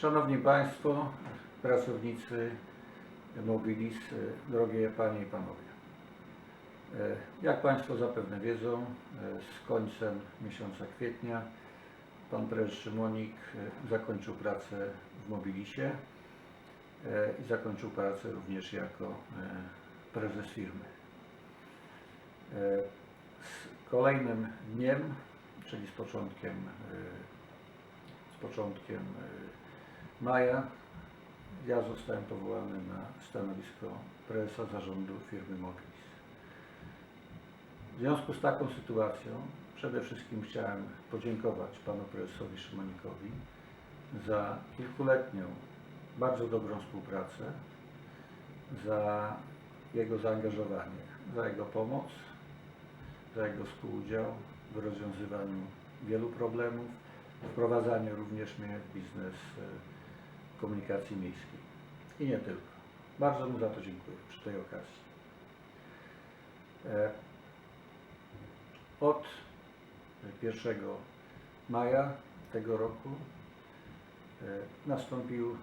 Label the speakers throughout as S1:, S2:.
S1: Szanowni Państwo, pracownicy Mobilis, drogie Panie i Panowie. E, Jak Państwo zapewne wiedzą, e, z końcem miesiąca kwietnia Pan Prezes Szymonik e, zakończył pracę w Mobilisie i zakończył pracę również jako prezes firmy. Z kolejnym dniem, czyli z początkiem, z początkiem maja, ja zostałem powołany na stanowisko prezesa zarządu firmy Mobilis. W związku z taką sytuacją przede wszystkim chciałem podziękować panu prezesowi Szymonikowi za kilkuletnią, bardzo dobrą współpracę, za jego zaangażowanie, za jego pomoc, za jego współudział w rozwiązywaniu wielu problemów, wprowadzaniu również mnie w biznes e, komunikacji miejskiej. I nie tylko. Bardzo mu za to dziękuję przy tej okazji. E, Od 1 maja tego roku e, nastąpił,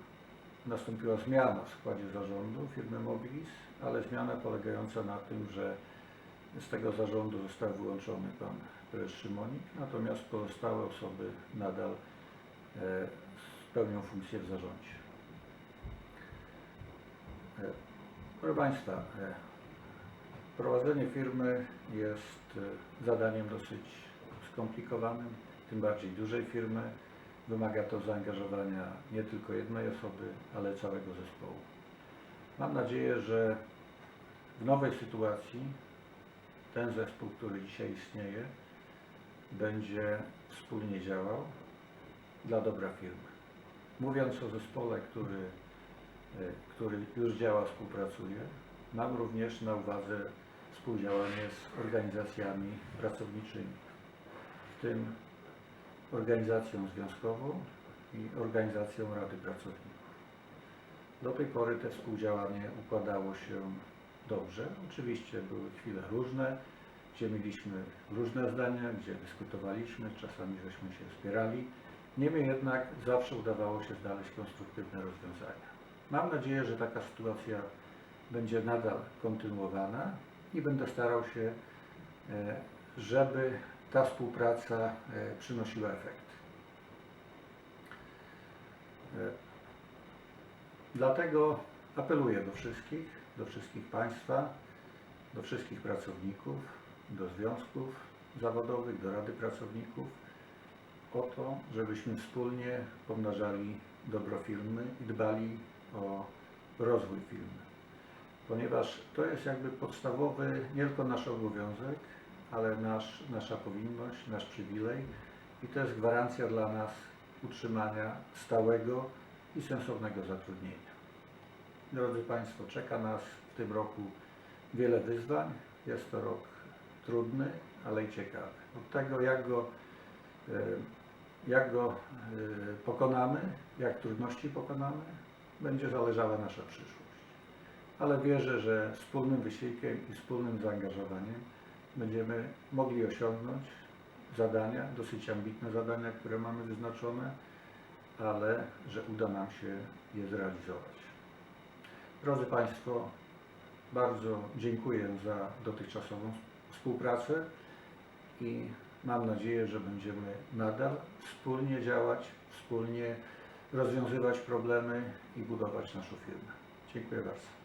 S1: nastąpiła zmiana w składzie zarządu firmy Mobilis, ale zmiana polegająca na tym, że z tego zarządu został wyłączony pan prezes Szymonik, natomiast pozostałe osoby nadal spełnią funkcję w zarządzie. E, Proszę Państwa, e, prowadzenie firmy jest e, zadaniem dosyć skomplikowanym, tym bardziej dużej firmy. Wymaga to zaangażowania nie tylko jednej osoby, ale całego zespołu. Mam nadzieję, że w nowej sytuacji ten zespół, który dzisiaj istnieje, będzie wspólnie działał dla dobra firmy. Mówiąc o zespole, który, e, który już działa, współpracuje, mam również na uwadze współdziałanie z organizacjami pracowniczymi, w tym organizacją związkową i organizacją Rady Pracowników. Do tej pory to współdziałanie układało się dobrze. Oczywiście były chwile różne, gdzie mieliśmy różne zdania, gdzie dyskutowaliśmy, czasami żeśmy się wspierali. Niemniej jednak zawsze udawało się znaleźć konstruktywne rozwiązania. Mam nadzieję, że taka sytuacja będzie nadal kontynuowana i będę starał się, e, żeby ta współpraca e, przynosiła efekt. E, Dlatego apeluję do wszystkich, do wszystkich Państwa, do wszystkich pracowników, do związków zawodowych, do Rady Pracowników o to, żebyśmy wspólnie pomnażali dobro firmy i dbali o rozwój firmy. Ponieważ to jest jakby podstawowy nie tylko nasz obowiązek, ale nasz, nasza powinność, nasz przywilej i to jest gwarancja dla nas utrzymania stałego i sensownego zatrudnienia. Drodzy Państwo, czeka nas w tym roku wiele wyzwań. Jest to rok trudny, ale i ciekawy. Od tego, jak go, e, jak go e, pokonamy, jak trudności pokonamy, będzie zależała nasza przyszłość. Ale wierzę, że wspólnym wysiłkiem i wspólnym zaangażowaniem będziemy mogli osiągnąć zadania, dosyć ambitne zadania, które mamy wyznaczone, ale że uda nam się je zrealizować. Drodzy Państwo, bardzo dziękuję za dotychczasową współpracę i mam nadzieję, że będziemy nadal wspólnie działać, wspólnie rozwiązywać problemy i budować naszą firmę. Dziękuję bardzo.